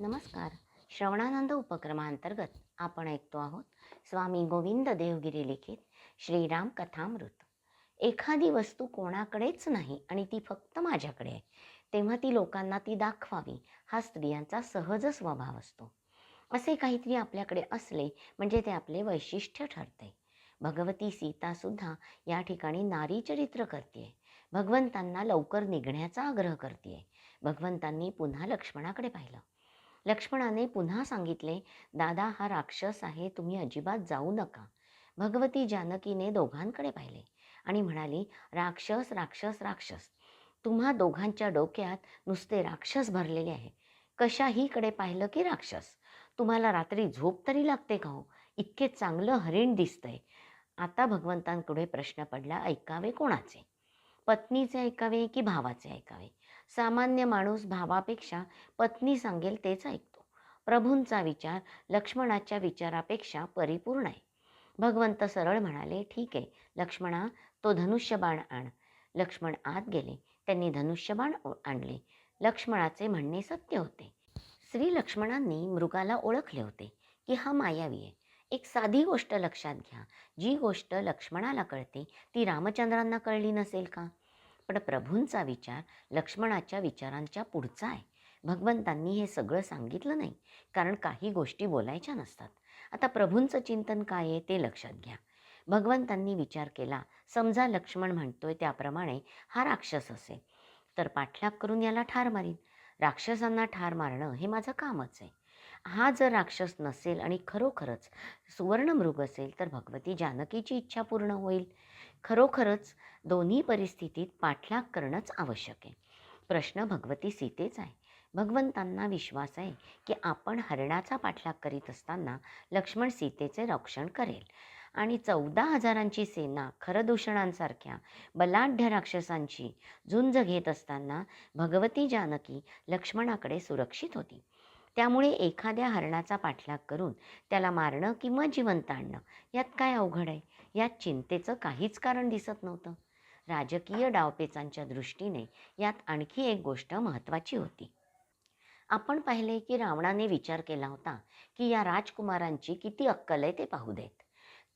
नमस्कार. श्रवणानंद उपक्रमांतर्गत आपण ऐकतो आहोत स्वामी गोविंद देवगिरी लिखित श्रीराम कथामृत. एखादी वस्तू कोणाकडेच नाही आणि ती फक्त माझ्याकडे आहे. तेव्हा ती लोकांना ती दाखवावी हा स्त्रियांचा सहज स्वभाव असतो. असे काहीतरी आपल्याकडे असले म्हणजे ते आपले वैशिष्ट्य ठरते. भगवती सीतासुद्धा या ठिकाणी नारी चरित्र करते. भगवंतांना लवकर निघण्याचा आग्रह करते. भगवंतांनी पुन्हा लक्ष्मणाकडे पाहिलं. लक्ष्मणाने पुन्हा सांगितले दादा हा राक्षस आहे तुम्ही अजिबात जाऊ नका. भगवती जानकीने दोघांकडे पाहिले आणि म्हणाली राक्षस राक्षस राक्षस तुम्हा दोघांच्या डोक्यात नुसते राक्षस भरलेले आहे. कशाहीकडे पाहिलं की राक्षस? तुम्हाला रात्री झोप तरी लागते का हो? इतके चांगलं हरिण दिसतंय. आता भगवंतांकडे प्रश्न पडला ऐकावे कोणाचे? पत्नीचे ऐकावे की भावाचे ऐकावे? सामान्य माणूस भावापेक्षा पत्नी सांगेल तेच ऐकतो. प्रभूंचा विचार लक्ष्मणाच्या विचारापेक्षा परिपूर्ण आहे. भगवंत सरळ म्हणाले ठीक आहे लक्ष्मणा तो धनुष्यबाण आण. लक्ष्मण आत गेले. त्यांनी धनुष्यबाण आणले. लक्ष्मणाचे म्हणणे सत्य होते. श्री लक्ष्मणांनी मृगाला ओळखले होते की हा मायावी आहे. एक साधी गोष्ट लक्षात घ्या. जी गोष्ट लक्ष्मणाला कळते ती रामचंद्रांना कळली नसेल का? पण प्रभूंचा विचार लक्ष्मणाच्या विचारांच्या पुढचा आहे. भगवंतांनी हे सगळं सांगितलं नाही कारण काही गोष्टी बोलायच्या नसतात. आता प्रभूंचं चिंतन काय आहे ते लक्षात घ्या. भगवंतांनी विचार केला समजा लक्ष्मण म्हणतोय त्याप्रमाणे हा राक्षस असेल तर पाठलाग करून याला ठार मारीन. राक्षसांना ठार मारणं हे माझं कामच आहे. हा जर राक्षस नसेल आणि खरोखरच सुवर्णमृग असेल तर भगवती जानकीची इच्छा पूर्ण होईल. खरोखरच दोन्ही परिस्थितीत पाठलाग करणंच आवश्यक आहे. प्रश्न भगवती सीतेचा आहे. भगवंतांना विश्वास आहे की आपण हरणाचा पाठलाग करीत असताना लक्ष्मण सीतेचे रक्षण करेल. आणि चौदा हजारांची सेना खरदूषणांसारख्या बलाढ्य राक्षसांची झुंज घेत असताना भगवती जानकी लक्ष्मणाकडे सुरक्षित होती. त्यामुळे एखाद्या हरणाचा पाठलाग करून त्याला मारणं किंवा जिवंत आणणं यात काय अवघड आहे? यात चिंतेचं काहीच कारण दिसत नव्हतं. राजकीय डावपेचांच्या दृष्टीने यात आणखी एक गोष्ट महत्त्वाची होती. आपण पाहिले की रावणाने विचार केला होता की या राजकुमारांची किती अक्कल आहे ते पाहू देत.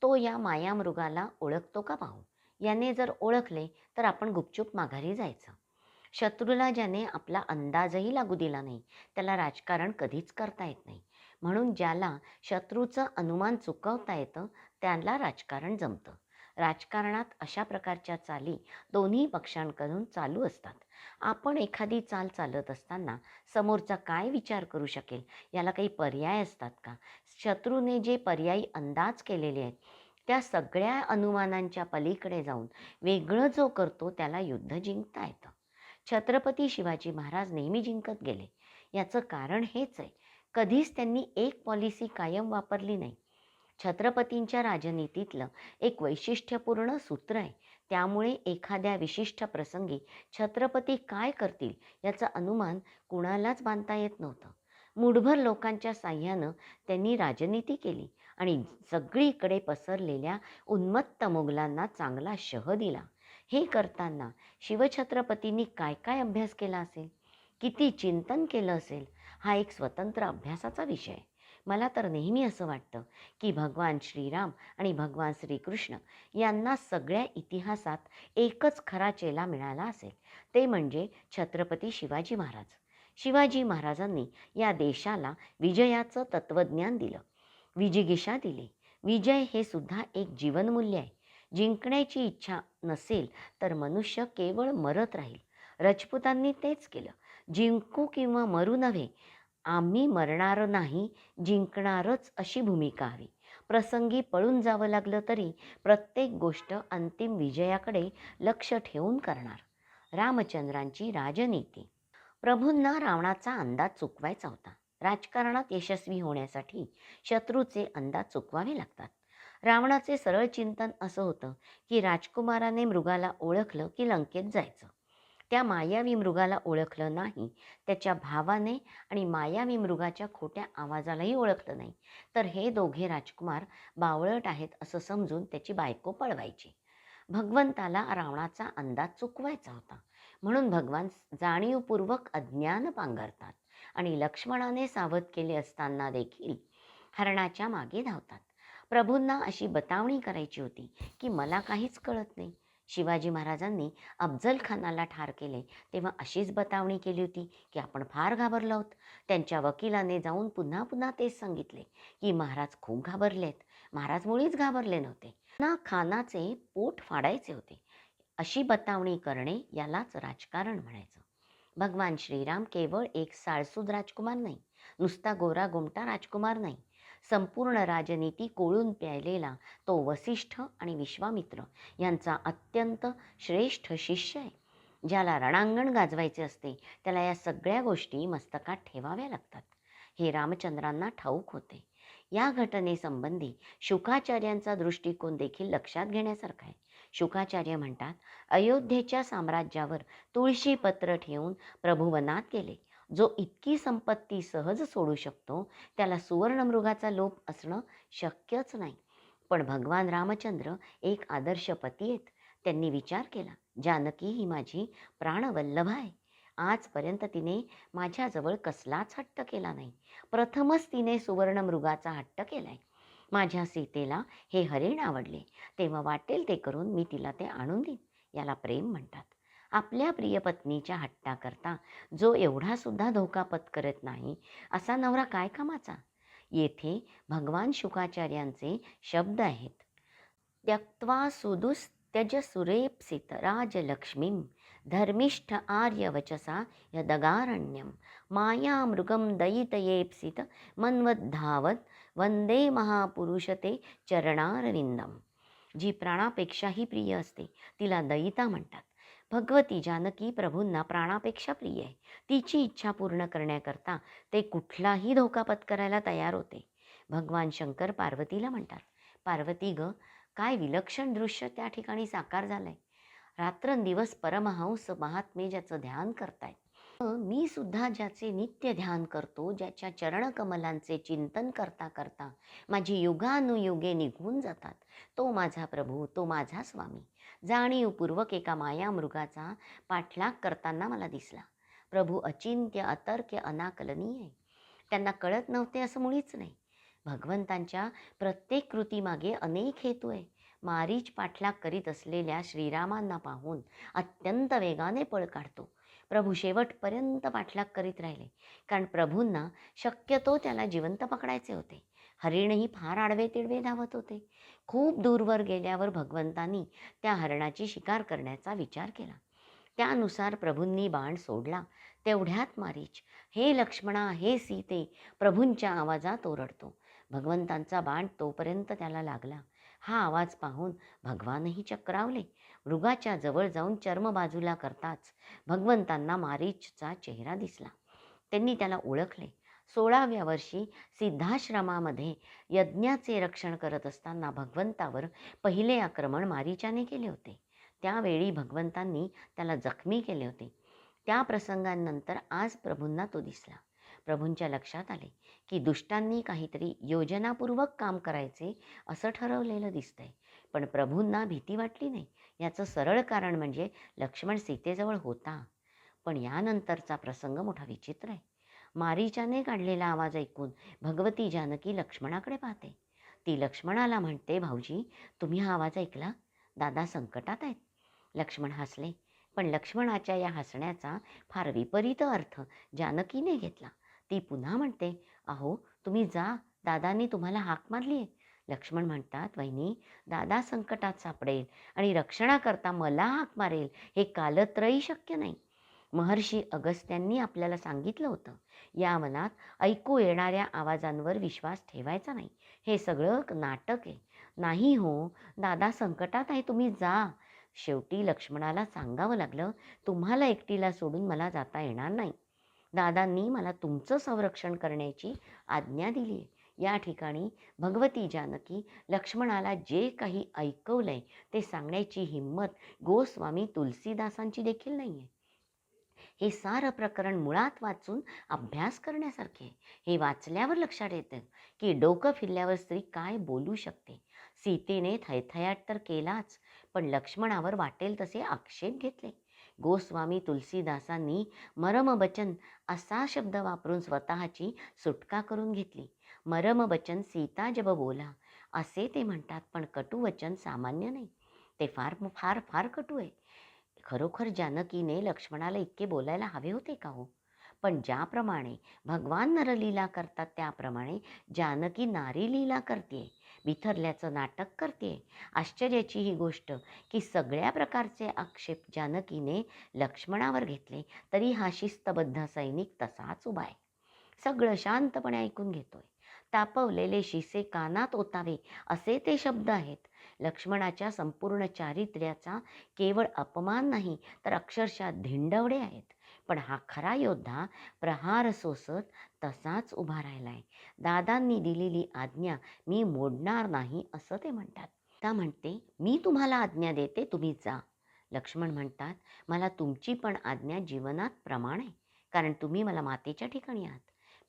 तो या मायामृगाला ओळखतो का पाहू? याने जर ओळखले तर आपण गुपचूप माघारी जायचं. शत्रूला ज्याने आपला अंदाजही लागू दिला नाही त्याला राजकारण कधीच करता येत नाही. म्हणून ज्याला शत्रूचं अनुमान चुकवता येतं त्यांना राजकारण जमतं. राजकारणात अशा प्रकारच्या चाली दोन्ही पक्षांकडून चालू असतात. आपण एखादी चाल चालत असताना समोरचा काय विचार करू शकेल? याला काही पर्याय असतात का? शत्रूने जे पर्यायी अंदाज केलेले आहेत त्या सगळ्या अनुमानांच्या पलीकडे जाऊन वेगळं जो करतो त्याला युद्ध जिंकता येतं. छत्रपती शिवाजी महाराज नेहमी जिंकत गेले. याचं कारण हेच आहे. कधीच त्यांनी एक पॉलिसी कायम वापरली नाही. छत्रपतींच्या राजनीतीतलं एक वैशिष्ट्यपूर्ण सूत्र आहे. त्यामुळे एखाद्या विशिष्ट प्रसंगी छत्रपती काय करतील याचं अनुमान कुणालाच बांधता येत नव्हतं. मुठभर लोकांच्या साह्यानं त्यांनी राजनीती केली आणि सगळीकडे पसरलेल्या उन्मत्त मुघलांना चांगला शह दिला. हे करताना शिवछत्रपतींनी काय काय अभ्यास केला असेल? किती चिंतन केलं असेल? हा एक स्वतंत्र अभ्यासाचा विषय आहे. मला तर नेहमी असं वाटतं की भगवान श्रीराम आणि भगवान श्रीकृष्ण यांना सगळ्या इतिहासात एकच खरा चेला मिळाला असेल. ते म्हणजे छत्रपती शिवाजी महाराज. शिवाजी महाराजांनी या देशाला विजयाचं तत्त्वज्ञान दिलं. विजिगिषा दिली. विजय हे सुद्धा एक जीवनमूल्य आहे. जिंकण्याची इच्छा नसेल तर मनुष्य केवळ मरत राहील. रजपुतांनी तेच केलं. जिंकू किंवा मरू नव्हे आम्ही मरणार नाही जिंकणारच अशी भूमिका हवी. प्रसंगी पळून जावं लागलं तरी प्रत्येक गोष्ट अंतिम विजयाकडे लक्ष ठेवून करणार. रामचंद्रांची राजनीती. प्रभूंना रावणाचा अंदाज चुकवायचा होता. राजकारणात यशस्वी होण्यासाठी शत्रूचे अंदाज चुकवावे लागतात. रावणाचे सरळ चिंतन असं होतं की राजकुमाराने मृगाला ओळखलं की लंकेत जायचं. त्या मायावी मृगाला ओळखलं नाही. त्याच्या भावाने आणि मायावी मृगाच्या खोट्या आवाजालाही ओळखलं नाही. तर हे दोघे राजकुमार बावळट आहेत असं समजून त्याची बायको पळवायची. भगवंताला रावणाचा अंदाज चुकवायचा होता. म्हणून भगवान जाणीवपूर्वक अज्ञान पांघरतात आणि लक्ष्मणाने सावध केले असताना देखील हरणाच्या मागे धावतात. प्रभूंना अशी बतावणी करायची होती की मला काहीच कळत नाही. शिवाजी महाराजांनी अफजल खानाला ठार केले. तेव्हा अशीच बतावणी केली होती की आपण फार घाबरलो आहोत. त्यांच्या वकिलाने जाऊन पुन्हा पुन्हा तेच सांगितले की महाराज खूप घाबरलेत. महाराज मुळीच घाबरले नव्हते. ना खानाचे पोट फाडायचे होते. अशी बतावणी करणे यालाच राजकारण म्हणायचं. भगवान श्रीराम केवळ एक साळसूद राजकुमार नाही. नुसता गोरा गोमटा राजकुमार नाही. संपूर्ण राजनीती कोळून प्यायलेला तो वसिष्ठ आणि विश्वामित्र यांचा अत्यंत श्रेष्ठ शिष्य आहे. ज्याला रणांगण गाजवायचे असते त्याला या सगळ्या गोष्टी मस्तकात ठेवाव्या लागतात. हे रामचंद्रांना ठाऊक होते. या घटनेसंबंधी शुकाचार्यांचा दृष्टिकोन देखील लक्षात घेण्यासारखा आहे. शुकाचार्य म्हणतात अयोध्येच्या साम्राज्यावर तुळशी पत्र ठेवून प्रभुवनात गेले. जो इतकी संपत्ती सहज सोडू शकतो त्याला सुवर्णमृगाचा लोप असणं शक्यच नाही. पण भगवान रामचंद्र एक आदर्श पती आहेत. त्यांनी विचार केला जानकी ही माझी प्राणवल्लभ आहे. आजपर्यंत तिने माझ्याजवळ कसलाच हट्ट केला नाही. प्रथमच तिने सुवर्णमृगाचा हट्ट केलाय. माझ्या सीतेला हे हरिण आवडले. तेव्हा वाटेल ते करून मी तिला ते आणून देईन. याला प्रेम म्हणतात. आपल्या प्रिय पत्नीच्या हट्टाकरता जो एवढा सुद्धा धोका पत्करत नाही असा नवरा काय कामाचा? येथे भगवान शुकाचार्यांचे शब्द आहेत. त्यक्त्वा सुदुस्त्यज सुरेप्सित राजलक्ष्मीं धर्मिष्ठ आर्यवचसा यदगारण्यं मायामृगं दयितयेप्सित मन्वद्धावत वंदे महापुरुषते चरणारविंदम जी प्राणापेक्षाही प्रिय असते तिला दयिता म्हणतात. भगवती जानकी प्रभूंना प्राणापेक्षा प्रिय आहे. तिची इच्छा पूर्ण करण्याकरता ते कुठलाही धोका पत्करायला तयार होते. भगवान शंकर पार्वतीला म्हणतात पार्वती ग काय विलक्षण दृश्य त्या ठिकाणी साकार झालंय. रात्रंदिवस परमहंस महात्मे ज्याचं ध्यान करतायत. मी सुद्धा ज्याचे नित्य ध्यान करतो ज्याच्या चरणकमलांचे चिंतन करता करता माझी युगानुयुगे निघून जातात. तो माझा प्रभू तो माझा स्वामी. जाणीवपूर्वक एका मायामृगाचा पाठलाग करताना मला दिसला. प्रभू अचिंत्य अतर्क्य अनाकलनीय आहे. त्यांना कळत नव्हते असं मुळीच नाही. भगवंतांच्या प्रत्येक कृतीमागे अनेक हेतू आहे. मारीच पाठलाग करीत असलेल्या श्रीरामांना पाहून अत्यंत वेगाने पळ काढतो. प्रभू शेवटपर्यंत पाठलाग करीत राहिले. कारण प्रभूंना शक्यतो त्याला जिवंत पकडायचे होते. हरिणही फार आडवे तिडवे धावत होते. खूप दूरवर गेल्यावर भगवंतांनी त्या हरणाची शिकार करण्याचा विचार केला. त्यानुसार प्रभूंनी बाण सोडला. तेवढ्यात मारीच. हे लक्ष्मणा हे सीते प्रभूंच्या आवाजात ओरडतो. भगवंतांचा बाण तोपर्यंत त्याला लागला. हा आवाज पाहून भगवानही चक्रावले. मृगाच्या जवळ जाऊन चर्म बाजूला करताच भगवंतांना मारीचचा चेहरा दिसला. त्यांनी त्याला ओळखले. सोळाव्या वर्षी सिद्धाश्रमामध्ये यज्ञाचे रक्षण करत असताना भगवंतावर पहिले आक्रमण मारीचाने केले होते. त्यावेळी भगवंतांनी त्याला जखमी केले होते. त्या प्रसंगानंतर आज प्रभूंना तो दिसला. प्रभूंच्या लक्षात आले की दुष्टांनी काहीतरी योजनापूर्वक काम करायचे असं ठरवलेलं दिसतंय. पण प्रभूंना भीती वाटली नाही. याचं सरळ कारण म्हणजे लक्ष्मण सीतेजवळ होता. पण यानंतरचा प्रसंग मोठा विचित्र आहे. मारीच्याने काढलेला आवाज ऐकून भगवती जानकी लक्ष्मणाकडे पाहते. ती लक्ष्मणाला म्हणते भाऊजी तुम्ही हा आवाज ऐकला? दादा संकटात आहेत. लक्ष्मण हसले पण लक्ष्मणाच्या या हसण्याचा फार विपरीत अर्थ जानकीने घेतला. ती पुन्हा म्हणते अहो तुम्ही जा दादानी तुम्हाला हाक मारली आहे. लक्ष्मण म्हणतात वहिनी दादा संकटात सापडेल आणि रक्षणाकरता मला हाक मारेल हे कालत्रही शक्य नाही. महर्षी अगस्त्यांनी आपल्याला सांगितलं होतं. या मनात ऐकू येणाऱ्या आवाजांवर विश्वास ठेवायचा नाही. हे सगळं नाटक आहे. नाही हो दादा संकटात आहे तुम्ही जा. शेवटी लक्ष्मणाला सांगावं लागलं तुम्हाला एकटीला सोडून मला जाता येणार नाही. दादांनी मला तुमचं संरक्षण करण्याची आज्ञा दिली आहे. या ठिकाणी भगवती जानकी लक्ष्मणाला जे काही ऐकवलंय ते सांगण्याची हिंमत गोस्वामी तुलसीदासांची देखील नाही आहे हे सारं प्रकरण मुळात वाचून अभ्यास करण्यासारखे. हे वाचल्यावर लक्षात येतं की डोकं फिरल्यावर स्त्री काय बोलू शकते? सीतेने थैथयाट तर केलाच पण लक्ष्मणावर वाटेल तसे आक्षेप घेतले. गोस्वामी तुलसीदासांनी मरमबचन असा शब्द वापरून स्वतःची सुटका करून घेतली. मरमबचन सीता जब बोला असे ते म्हणतात पण कटुवचन सामान्य नाही. ते फार फार फार कटू आहे. खरोखर जानकीने लक्ष्मणाला इतके बोलायला हवे होते का हो? पण ज्याप्रमाणे भगवान नरलीला करतात त्याप्रमाणे जानकी नारी लीला करते बिथरल्याचं नाटक करते. आश्चर्याची ही गोष्ट की सगळ्या प्रकारचे आक्षेप जानकीने लक्ष्मणावर घेतले तरी हा शिस्तबद्ध सैनिक तसाच उभा आहे. सगळं शांतपणे ऐकून घेतोय. तापवलेले शिसे कानात ओतावे असे ते शब्द आहेत. लक्ष्मणाच्या संपूर्ण चारित्र्याचा केवळ अपमान नाही तर अक्षरशः धिंडवडे आहेत. पण हा खरा योद्धा प्रहार सोसत तसाच उभा राहिलाय. दादांनी दिलेली आज्ञा मी मोडणार नाही असं ते म्हणतात. ता म्हणते मी तुम्हाला आज्ञा देते तुम्ही जा. लक्ष्मण म्हणतात मला तुमची पण आज्ञा जीवनात प्रमाण आहे कारण तुम्ही मला मातेच्या ठिकाणी आहात.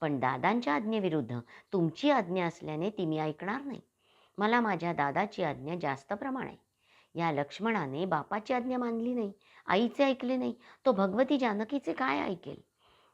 पण दादांच्या आज्ञेविरुद्ध तुमची आज्ञा असल्याने ती मी ऐकणार नाही. मला माझ्या दादाची आज्ञा जास्त प्रमाण आहे. या लक्ष्मणाने बापाची आज्ञा मानली नाही आईचे ऐकले नाही तो भगवती जानकीचे काय ऐकेल?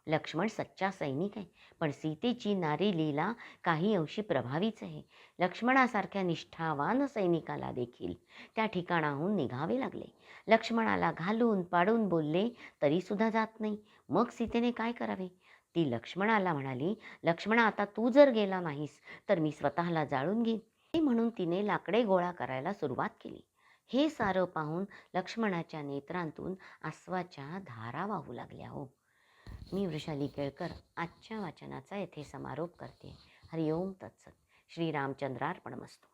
लक्ष्मण सच्चा सैनिक आहे पण सीतेची नारी लीला काही अंशी प्रभावीच आहे. लक्ष्मणासारख्या निष्ठावान सैनिकाला देखील त्या ठिकाणाहून निघावे लागले. लक्ष्मणाला घालून पाडून बोलले तरीसुद्धा जात नाही. मग सीतेने काय करावे? ती लक्ष्मणाला म्हणाली लक्ष्मणा आता तू जर गेला नाहीस तर मी स्वतःला जाळून घेईन. म्हणून तिने लाकडे गोळा करायला सुरुवात केली. हे सारं पाहून लक्ष्मणाच्या नेत्रांतून आसवाच्या धारा वाहू लागल्या हो. मी वृषाली केळकर आजच्या वाचनाचा येथे समारोप करते. हरिओम तत्सत. श्रीरामचंद्रार्पणमस्तू